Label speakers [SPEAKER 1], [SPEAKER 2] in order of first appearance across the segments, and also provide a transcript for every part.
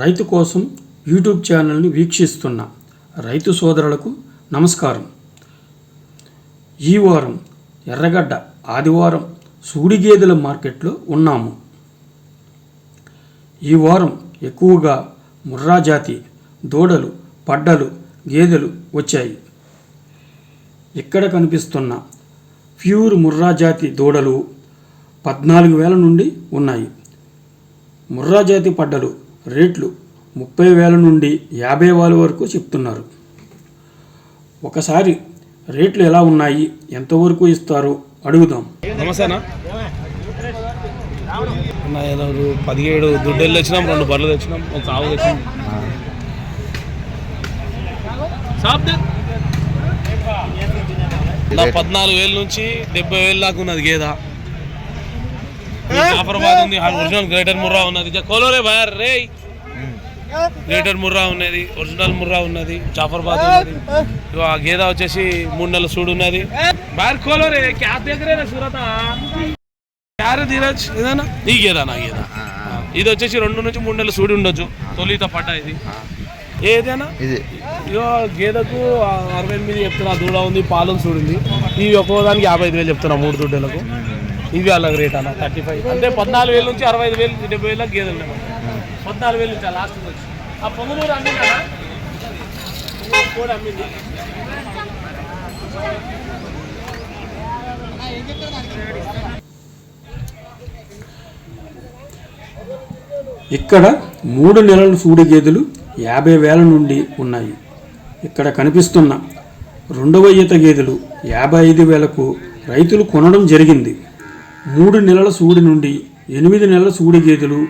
[SPEAKER 1] రైతు కోసం యూట్యూబ్ ఛానల్ని వీక్షిస్తున్న రైతు సోదరులకు నమస్కారం. ఈ వారం ఎర్రగడ్డ ఆదివారం సూడి గేదెల మార్కెట్లో ఉన్నాము. ఈ వారం ఎక్కువగా ముర్రా జాతి దూడలు పడ్డలు గేదెలు వచ్చాయి. ఇక్కడ కనిపిస్తున్న ప్యూర్ ముర్రా జాతి దూడలు పద్నాలుగు వేల నుండి ఉన్నాయి. ముర్రా జాతి పడ్డలు రేట్లు ముప్పై వేల నుండి యాభై వేల వరకు చెప్తున్నారు. ఒకసారి రేట్లు ఎలా ఉన్నాయి? ఎంతవరకు ఇస్తారో? అడుగుదాం.
[SPEAKER 2] నమస్తేనా? పదిహేడు దుడ్డెళ్ళు తెచ్చినాం రెండు బర్రెలు తెచ్చినాం ఒక ఆవు తెచ్చినాం. నా పద్నాలుగు వేల నుంచి డెబ్బై వేలు దాకా ఉన్నది గేదా. జాఫరాబాద్ ఉంది. ఆ ఒరిజినల్ గ్రేటర్ ముర్రా ఉన్నది. కోలోరే బాయర్ రే గ్రేటర్ ముర్రా ఉన్నది. ఒరిజినల్ ముర్రా ఉన్నది. జాఫర్బాద్ ఉన్నది. ఇగో ఆ గేద వచ్చేసి మూడు నెలల సూడు ఉన్నది బాయర్ కోలోరే క్యా దగ్గరే సూరత. యారు ధీరజ్ ఇదేనా ఈ గేదా నా గేదా. ఇది వచ్చేసి రెండు నుంచి మూడు నెలలు సూడి ఉండొచ్చు. తొలిత పట్ట ఇది. ఏదేనా?
[SPEAKER 3] ఇది.
[SPEAKER 2] ఇగో గేదెకు అరవై ఎనిమిది చెప్తున్నా. దూడ ఉంది పాలు చూడింది ఇవి ఒక్కో దానికి యాభై ఐదు వేలు చెప్తున్నా మూడు దుడ్డలకు. ఇవి అలాగ రేట్ అన్న థర్టీ ఫైవ్ అంటే పద్నాలుగు వేల నుంచి అరవై ఐదు వేలు డెబ్బై వేల గేదెలు ఉన్నాయి పద్నాలుగు వేలు నుంచి లాస్ట్ వచ్చి. ఆ పొంగనూరు అమ్మిందా? కూడా అమ్మింది.
[SPEAKER 1] ఇక్కడ మూడు నెలల సూడి గేదెలు యాభై వేల నుండి ఉన్నాయి. ఇక్కడ కనిపిస్తున్న రెండవ ఈత గేదెలు యాభై ఐదు వేలకు రైతులు కొనడం జరిగింది. మూడు నెలల సూడి నుండి ఎనిమిది నెలల సూడి గేదెలు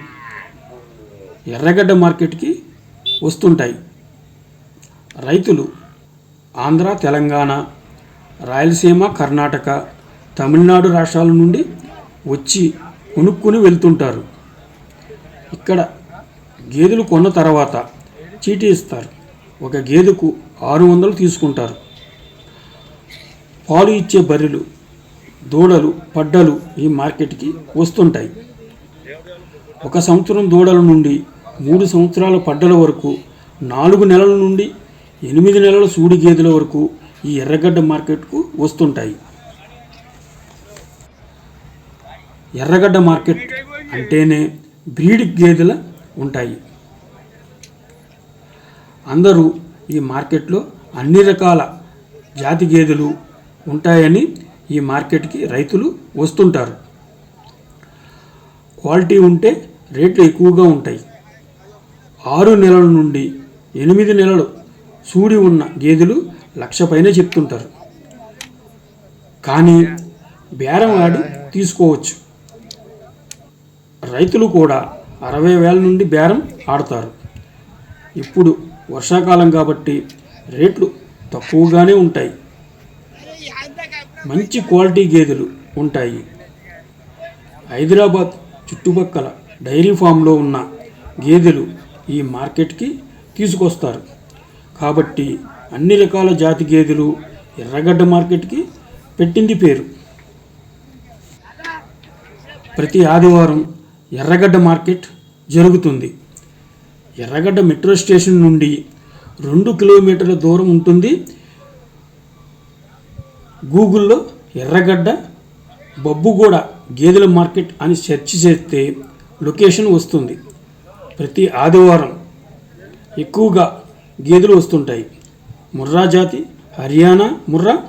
[SPEAKER 1] ఎర్రగడ్డ మార్కెట్కి వస్తుంటాయి. రైతులు ఆంధ్ర తెలంగాణ రాయలసీమ కర్ణాటక తమిళనాడు రాష్ట్రాల నుండి వచ్చి కొనుక్కుని వెళ్తుంటారు. ఇక్కడ గేదెలు కొన్న తర్వాత చీటీ ఇస్తారు. ఒక గేదెకు ఆరు వందలు తీసుకుంటారు. పాలు ఇచ్చే బర్రెలు దూడలు పడ్డలు ఈ మార్కెట్కి వస్తుంటాయి. ఒక సంవత్సరం దూడల నుండి మూడు సంవత్సరాల పడ్డల వరకు నాలుగు నెలల నుండి ఎనిమిది నెలల సూడి గేదెల వరకు ఈ ఎర్రగడ్డ మార్కెట్కు వస్తుంటాయి. ఎర్రగడ్డ మార్కెట్ అంటేనే బ్రీడ్ గేదెల ఉంటాయి. అందరూ ఈ మార్కెట్లో అన్ని రకాల జాతి గేదెలు ఉంటాయని ఈ మార్కెట్కి రైతులు వస్తుంటారు. క్వాలిటీ ఉంటే రేట్లు ఎక్కువగా ఉంటాయి. ఆరు నెలల నుండి ఎనిమిది నెలలు సూడి ఉన్న గేదెలు లక్ష పైన చెప్తుంటారు. కానీ బేరం ఆడి తీసుకోవచ్చు. రైతులు కూడా అరవై వేల నుండి బేరం ఆడతారు. ఇప్పుడు వర్షాకాలం కాబట్టి రేట్లు తక్కువగానే ఉంటాయి. మంచి క్వాలిటీ గేదెలు ఉంటాయి. హైదరాబాద్ చుట్టుపక్కల డైరీ ఫామ్లో ఉన్న గేదెలు ఈ మార్కెట్కి తీసుకొస్తారు. కాబట్టి అన్ని రకాల జాతి గేదెలు ఎర్రగడ్డ మార్కెట్కి పెట్టింది పేరు. ప్రతి ఆదివారం ఎర్రగడ్డ మార్కెట్ జరుగుతుంది. ఎర్రగడ్డ మెట్రో స్టేషన్ నుండి రెండు కిలోమీటర్ల దూరం ఉంటుంది. గూగుల్లో ఎర్రగడ్డ బొబ్బుగూడ గేదెల మార్కెట్ అని సెర్చ్ చేస్తే లొకేషన్ వస్తుంది. ప్రతి ఆదివారం ఎక్కువగా గేదెలు వస్తుంటాయి. ముర్రా జాతి హర్యానా ముర్రా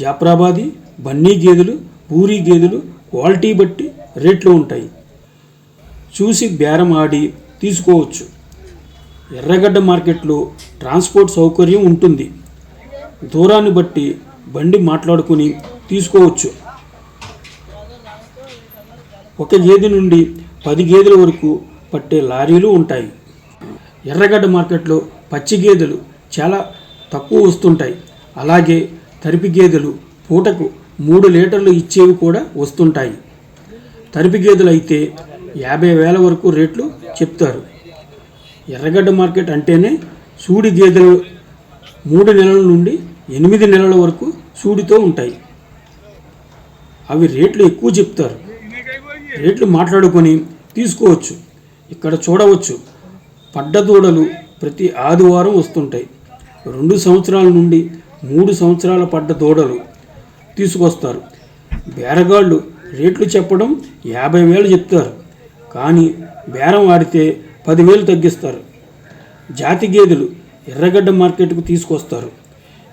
[SPEAKER 1] జాఫ్రాబాది బన్నీ గేదెలు పూరి గేదెలు క్వాలిటీ బట్టి రేట్లు ఉంటాయి. చూసి బేరం ఆడి తీసుకోవచ్చు. ఎర్రగడ్డ మార్కెట్లో ట్రాన్స్పోర్ట్ సౌకర్యం ఉంటుంది. దూరాన్ని బట్టి బండి మాట్లాడుకుని తీసుకోవచ్చు. ఒక గేదె నుండి పది గేదెల వరకు పట్టే లారీలు ఉంటాయి. ఎర్రగడ్డ మార్కెట్లో పచ్చి గేదెలు చాలా తక్కువ వస్తుంటాయి. అలాగే తరిపి గేదెలు పూటకు మూడు లీటర్లు ఇచ్చేవి కూడా వస్తుంటాయి. తరిపి గేదెలు అయితే యాభై వేల వరకు రేట్లు చెప్తారు. ఎర్రగడ్డ మార్కెట్ అంటేనే సూడి గేదెలు మూడు నెలల నుండి ఎనిమిది నెలల వరకు సూడితో ఉంటాయి. అవి రేట్లు ఎక్కువ చెప్తారు. రేట్లు మాట్లాడుకొని తీసుకోవచ్చు. ఇక్కడ చూడవచ్చు. పడ్డ దూడలు ప్రతి ఆదివారం వస్తుంటాయి. రెండు సంవత్సరాల నుండి మూడు సంవత్సరాల పడ్డ దూడలు తీసుకొస్తారు. బేరగాళ్ళు రేట్లు చెప్పడం యాభై వేలు చెప్తారు. కానీ బేరం ఆడితే పదివేలు తగ్గిస్తారు. జాతి గేదెలు ఎర్రగడ్డ మార్కెట్కు తీసుకొస్తారు.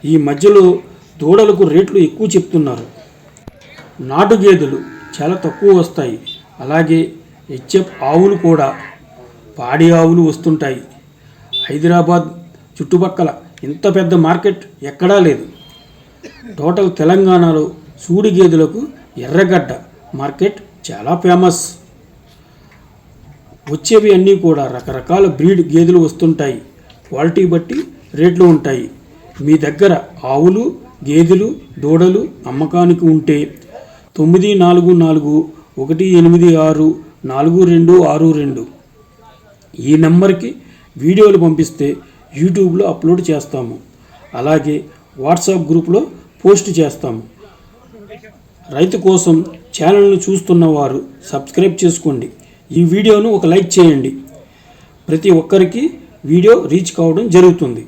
[SPEAKER 1] ఈ మధ్యలో దూడలకు రేట్లు ఎక్కువ చెప్తున్నారు. నాటు గేదెలు చాలా తక్కువ వస్తాయి. అలాగే హెచ్ఎఫ్ ఆవులు కూడా పాడి ఆవులు వస్తుంటాయి. హైదరాబాద్ చుట్టుపక్కల ఇంత పెద్ద మార్కెట్ ఎక్కడా లేదు. టోటల్ తెలంగాణలో సూడి గేదెలకు ఎర్రగడ్డ మార్కెట్ చాలా ఫేమస్. వచ్చేవి అన్నీ కూడా రకరకాల బ్రీడ్ గేదెలు వస్తుంటాయి. క్వాలిటీ బట్టి రేట్లు ఉంటాయి. మీ దగ్గర ఆవులు గేదెలు దూడలు అమ్మకానికి ఉంటే తొమ్మిది నాలుగు నాలుగు ఒకటి ఎనిమిది ఆరు నాలుగు రెండు ఆరు రెండు. ఈ నెంబర్కి వీడియోలు పంపిస్తే యూట్యూబ్లో అప్లోడ్ చేస్తాము. అలాగే వాట్సాప్ గ్రూప్లో పోస్ట్ చేస్తాము. రైతు కోసం ఛానల్ను చూస్తున్న వారు సబ్స్క్రైబ్ చేసుకోండి. ఈ వీడియోను ఒక లైక్ చేయండి. ప్రతి ఒక్కరికి వీడియో రీచ్ కావడం జరుగుతుంది.